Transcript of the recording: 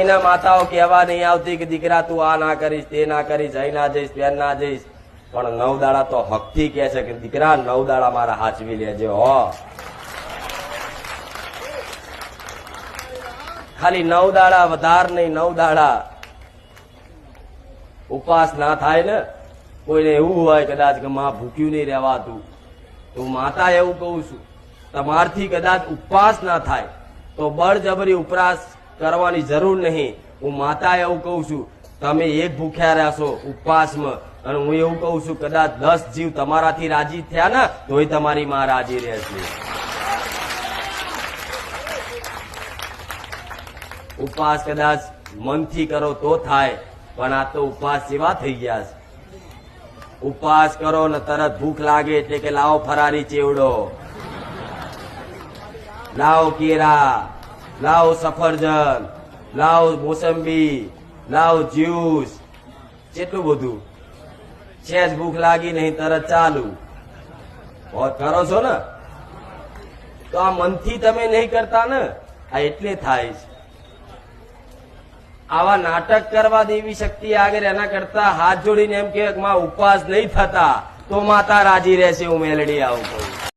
એના માતાઓ કહેવા નહીં આવતી કે દીકરા, તું આ ના કરીશ, તે ના કરીશ, અહીં ના જઈશ, ત્યાં ના જઈશ. પણ નવ દાડા તો હકથી કહે છે કે, દીકરા નવ દાડા મારા હાચવી લેજો, હો. ખાલી નવ દાડા વધાર નહીં નવ દાડા ઉપવાસ ના થાય ને, કોઈને એવું હોય કદાચ કે માં ભૂખ્યું નહીં રહેવાતું. તો માતા એવું કહું છું, તમારથી કદાચ ઉપવાસ ના થાય, તો બળજબરી ઉપવાસ કરવાની જરૂર નહીં. હું માતા એવું કહું છું, તમે એક ભૂખ્યા રહેશો ઉપવાસમાં અને હું એવું કહું છું, કદાચ દસ જીવ તમારાથી રાજી થયા ને, તોય તમારી માં રાજી રહેશે. ઉપવાસ કદાચ મનથી કરો તો થાય, પણ આ તો ઉપવાસ જેવા થઈ ગયા છે. ઉપવાસ કરો ને તરત ભૂખ લાગે એટલે કે લાવો ફરારી ચેવડો. લાવો કેરા લાવો સફરજન, લાવો મોસંબી, લાવ જ્યુસ કેટલું બધું. છે જ ભૂખ લાગી નહીં, તરત ચાલુ. કરો છો ને? તો આ મનથી તમે નહીં કરતા ને? આ એટલે થાય છે. આવા નાટક કરવા દેવી શક્તિ આગળ એના કરતા હાથ જોડીને એમ કે ઉપવાસ નહીં થતા, તો માતા રાજી રહેશે, હું મેલડી આવું કહું